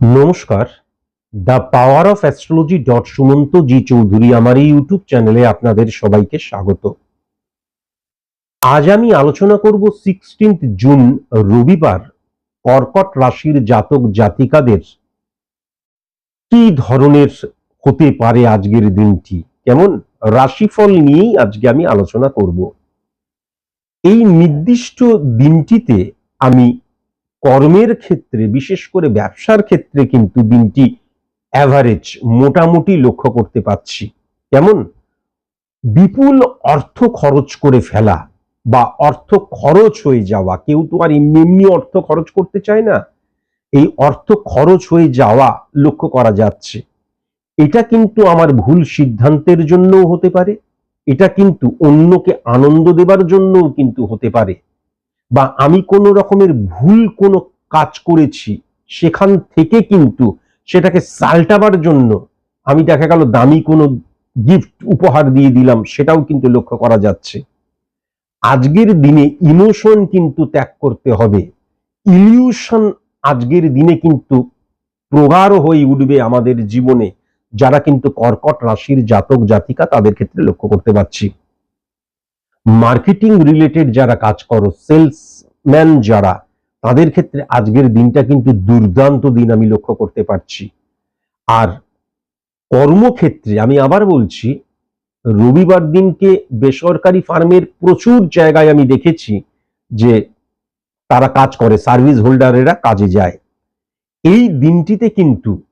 নমস্কার। The power of astrology dot Sumanta G Chowdhury আমার এই ইউটিউব চ্যানেলে আপনাদের সবাইকে স্বাগত। আজ আমি আলোচনা করব সিক্সটিন্থ জুন, রবিবার, কর্কট রাশির জাতক জাতিকাদের কি ধরনের হতে পারে আজকের দিনটি? কেমন? রাশিফল নিয়েই আজকে আমি আলোচনা করব। এই নির্দিষ্ট দিনটিতে আমি কর্মের ক্ষেত্রে, বিশেষ করে ব্যবসার ক্ষেত্রে কিন্তু দিনটি অ্যাভারেজ মোটামুটি লক্ষ্য করতে পাচ্ছি কেমন? বিপুল অর্থ খরচ করে ফেলা বা অর্থ খরচ হয়ে যাওয়া। কেউ তো আর এমনি অর্থ খরচ করতে চায় না। এই অর্থ খরচ হয়ে যাওয়া লক্ষ্য করা যাচ্ছে। এটা কিন্তু আমার ভুল সিদ্ধান্তের জন্যও হতে পারে। এটা কিন্তু অন্যকে আনন্দ দেবার জন্যও কিন্তু হতে পারে। বা আমি কোনো রকমের ভুল কোনো কাজ করেছি, সেখান থেকে কিন্তু সেটাকে সাল্টাবার জন্য আমি দেখা গেল দামি কোনো গিফট উপহার দিয়ে দিলাম, সেটাও কিন্তু লক্ষ্য করা যাচ্ছে। আজকের দিনে ইমোশন কিন্তু ত্যাগ করতে হবে। ইলিউশন আজকের দিনে কিন্তু প্রগাঢ় হয়ে উঠবে আমাদের জীবনে, যারা কিন্তু কর্কট রাশির জাতক জাতিকা তাদের ক্ষেত্রে লক্ষ্য করতে পারছি। মার্কেটিং রিলেটেড যারা কাজ করো, সেলসম্যান যারা, তাদের ক্ষেত্রে আজকের দিনটা কিন্তু দুর্দান্ত দিন আমি লক্ষ্য করতে পারছি। আর কর্মক্ষেত্রে আমি আবার বলছি, রবিবার দিনকে বেসরকারি ফার্মের প্রচুর জায়গায় আমি দেখেছি যে তারা কাজ করে, সার্ভিস হোল্ডারেরা কাজে যায়। এই দিনটিতে কিন্তু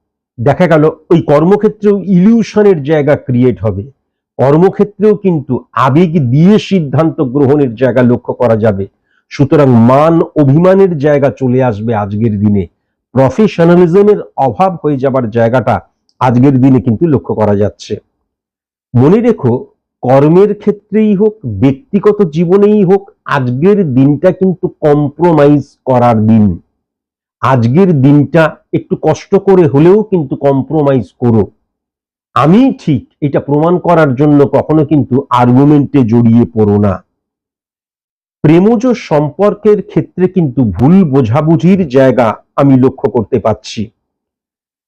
দেখা গেল, ওই কর্মক্ষেত্রেও ইলিউশনের জায়গা ক্রিয়েট হবে। কর্মক্ষেত্রেও কিন্তু আবেগ দিয়ে সিদ্ধান্ত গ্রহণের জায়গা লক্ষ্য করা যাবে। সুতরাং মান অভিমানের জায়গা চলে আসবে আজকের দিনে। প্রফেশনালিজমের অভাব হয়ে যাবার জায়গাটা আজকের দিনে কিন্তু লক্ষ্য করা যাচ্ছে। মনে রেখো, কর্মের ক্ষেত্রেই হোক, ব্যক্তিগত জীবনেই হোক, আজকের দিনটা কিন্তু কম্প্রোমাইজ করার দিন। আজকের দিনটা একটু কষ্ট করে হলেও কিন্তু কম্প্রোমাইজ করো। আমি ঠিক এটা প্রমাণ করার জন্য কখনো কিন্তু আর্গুমেন্টে জড়িয়ে পড়ো না। প্রেমজ সম্পর্কের ক্ষেত্রে কিন্তু ভুল বোঝাবুঝির জায়গা আমি লক্ষ্য করতে পাচ্ছি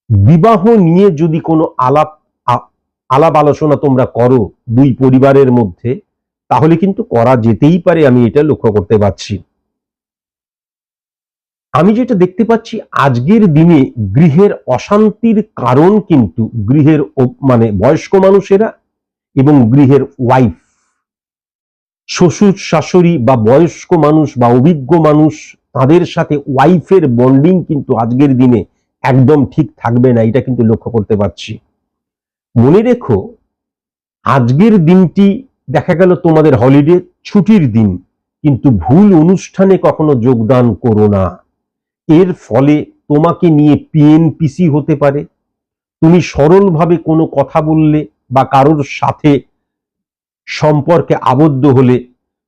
বিবাহ নিয়ে যদি কোনো আলাপ আলাপ আলোচনা তোমরা করো দুই পরিবারের মধ্যে, তাহলে কিন্তু করা যেতেই পারে আমি এটা লক্ষ্য করতে পারছি। আমি যেটা দেখতে পাচ্ছি, আজকের দিনে গৃহের অশান্তির কারণ কিন্তু গৃহের মানে বয়স্ক মানুষেরা এবং গৃহের ওয়াইফ শ্বশুর, শাশুড়ি বা বয়স্ক মানুষ বা অভিজ্ঞ মানুষ, তাদের সাথে ওয়াইফের বন্ডিং কিন্তু আজকের দিনে একদম ঠিক থাকবে না, এটা কিন্তু লক্ষ্য করতে পারছি। মনে রেখো, আজকের দিনটি দেখা গেল তোমাদের হলিডে ছুটির দিন, কিন্তু ভুল অনুষ্ঠানে কখনো যোগদান করো না। এর ফলে তোমাকে নিয়ে পিএনপিসি হতে পারে। তুমি সরলভাবে কোনো কথা বললে বা কারোর সাথে সম্পর্কে আবদ্ধ হলে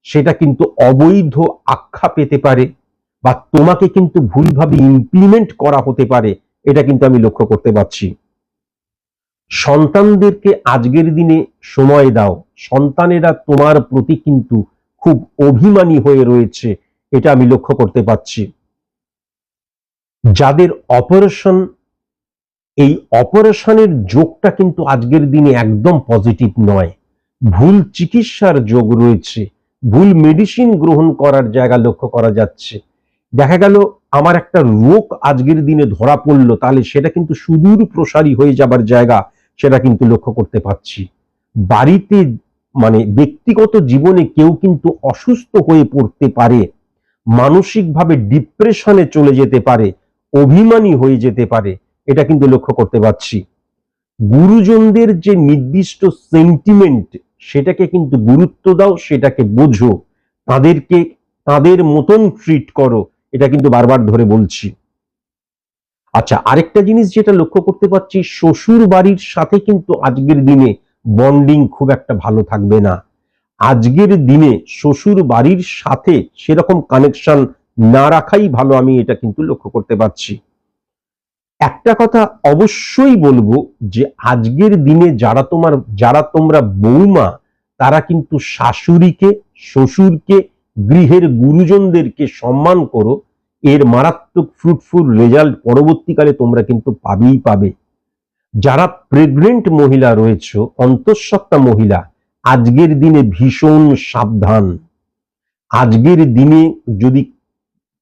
সেটা কিন্তু অবৈধ আখ্যা পেতে পারে বা তোমাকে কিন্তু ভুলভাবে ইমপ্লিমেন্ট করা হতে পারে, এটা কিন্তু আমি লক্ষ্য করতে পারছি। সন্তানদেরকে আজকের দিনে সময় দাও। সন্তানেরা তোমার প্রতি কিন্তু খুব অভিমানী হয়ে রয়েছে, এটা আমি লক্ষ্য করতে পারছি। যাদের অপারেশন এই অপারেশনের যোগটা কিন্তু আজকের দিনে একদম পজিটিভ নয়। ভুল চিকিৎসার যোগ রয়েছে। ভুল মেডিসিন গ্রহণ করার জায়গা লক্ষ্য করা যাচ্ছে। দেখা গেল, আমার একটা রোগ আজকের দিনে ধরা পড়ল, তাহলে সেটা কিন্তু সুদূর প্রসারী হয়ে যাবার জায়গা সেটা কিন্তু লক্ষ্য করতে পারছি। বাড়িতে মানে ব্যক্তিগত জীবনে কেউ কিন্তু অসুস্থ হয়ে পড়তে পারে, মানসিকভাবে ডিপ্রেশনে চলে যেতে পারে অভিমানী হয়ে যেতে পারে, এটা কিন্তু লক্ষ্য করতে পারছি। গুরুজনদের যে নির্দিষ্ট সেন্টিমেন্ট সেটাকে কিন্তু গুরুত্ব দাও, সেটাকে বোঝো, তাদেরকে, তাদের মতন ট্রিট করো, এটা কিন্তু বারবার ধরে বলছি। আচ্ছা আরেকটা জিনিস যেটা লক্ষ্য করতে পারছি, শ্বশুর বাড়ির সাথে কিন্তু আজকের দিনে বন্ডিং খুব একটা ভালো থাকবে না। আজকের দিনে শ্বশুর বাড়ির সাথে সেরকম কানেকশন না রাখাই ভালো, আমি এটা কিন্তু লক্ষ্য করতে পারছি। একটা কথা অবশ্যই বলব যে, আজকের দিনে যারা তোমার, যারা তোমরা বৌমা, তারা কিন্তু শাশুড়িকে, শ্বশুরকে, গৃহের গুরুজনদেরকে সম্মান করো, এর মারাত্মক ফ্রুটফুল রেজাল্ট পরবর্তীকালে তোমরা কিন্তু পাবেই পাবে। যারা প্রেগনেন্ট মহিলা রয়েছে, অন্তঃসত্ত্বা মহিলা, আজকের দিনে ভীষণ সাবধান। আজকের দিনে যদি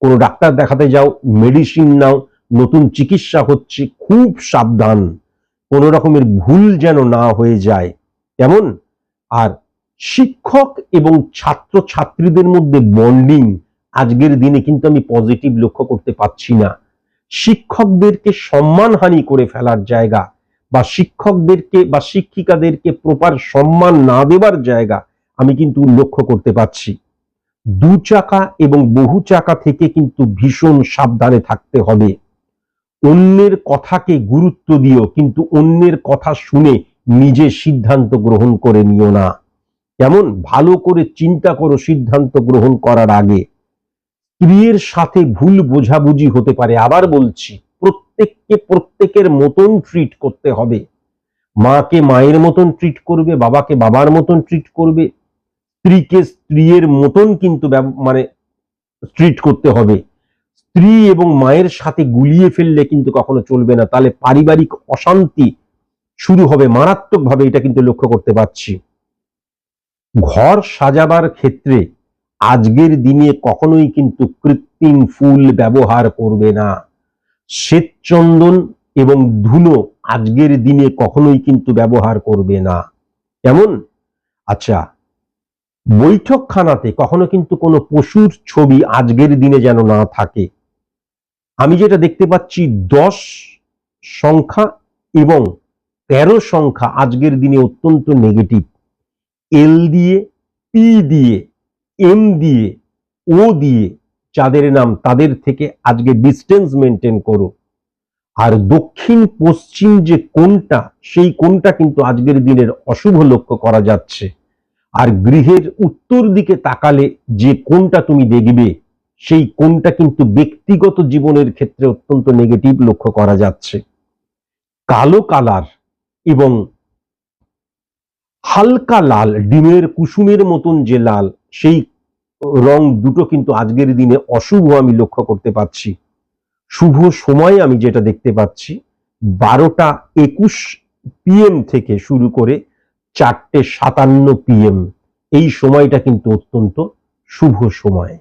কোনো ডাক্তার দেখাতে যাও মেডিসিন নাও, নতুন চিকিৎসা হচ্ছে, খুব সাবধান। কোনো রকমের ভুল যেন না হয়ে যায়। কেমন? আর শিক্ষক এবং ছাত্র ছাত্রীদের মধ্যে বন্ডিং আজকের দিনে কিন্তু আমি পজিটিভ লক্ষ্য করতে পারছি না। শিক্ষকদেরকে সম্মানহানি করে ফেলার জায়গা বা শিক্ষকদেরকে বা শিক্ষিকাদেরকে প্রপার সম্মান না দেবার জায়গা আমি কিন্তু লক্ষ্য করতে পারছি দু চাকা এবং বহু চাকা থেকে কিন্তু ভীষণ সাবধানে থাকতে হবে। অন্যের কথাকে গুরুত্ব দিও, কিন্তু অন্যের কথা শুনে নিজে সিদ্ধান্ত গ্রহণ করে নিও না। কেমন? ভালো করে চিন্তা করো সিদ্ধান্ত গ্রহণ করার আগে। স্ত্রীর সাথে ভুল বোঝাবুঝি হতে পারে, আবার বলছি, প্রত্যেককে প্রত্যেকের মতন ট্রিট করতে হবে। মাকে মায়ের মতন ট্রিট করবে, বাবাকে বাবার মতন ট্রিট করবে স্ত্রীকে স্ত্রীর মতন কিন্তু মানে ট্রিট করতে হবে। স্ত্রী এবং মায়ের সাথে গুলিয়ে ফেললে কিন্তু কখনো চলবে না। তাহলে পারিবারিক অশান্তি শুরু হবে। মারাত্মকভাবে এটা কিন্তু লক্ষ্য করতে পারছি। ঘর সাজাবার ক্ষেত্রে আজকের দিনে কখনোই কিন্তু কৃত্রিম ফুল ব্যবহার করবে না। শ্বেতচন্দন এবং ধুলো আজকের দিনে কখনোই কিন্তু ব্যবহার করবে না। কেমন? আচ্ছা বৈঠকখানাতে কখনো কিন্তু কোনো পশুর ছবি আজকের দিনে যেন না থাকে। আমি যেটা দেখতে পাচ্ছি, দশ সংখ্যা এবং তেরো সংখ্যা আজকের দিনে অত্যন্ত নেগেটিভ এল দিয়ে পি দিয়ে এম দিয়ে ও দিয়ে যাদের নাম তাদের থেকে আজকে ডিস্টেন্স মেনটেন করো। আর দক্ষিণ পশ্চিম যে কোনটা সেই কোনটা কিন্তু আজকের দিনের অশুভ লক্ষ্য করা যাচ্ছে। আর গৃহের উত্তর দিকে তাকালে যে কোনটা তুমি দেখবে, সেই কোনটা কিন্তু ব্যক্তিগত জীবনের ক্ষেত্রে অত্যন্ত নেগেটিভ লক্ষ্য করা যাচ্ছে। কালো কালার এবং হালকা লাল, ডিমের কুসুমের মতন যে লাল, সেই রং দুটো কিন্তু আজকের দিনে অশুভ আমি লক্ষ্য করতে পারছি। শুভ সময় আমি যেটা দেখতে পাচ্ছি, বারোটা একুশ পিএম থেকে শুরু করে চারটে সাতান্ন পিএম এই সময়টা কিন্তু অত্যন্ত শুভ সময়।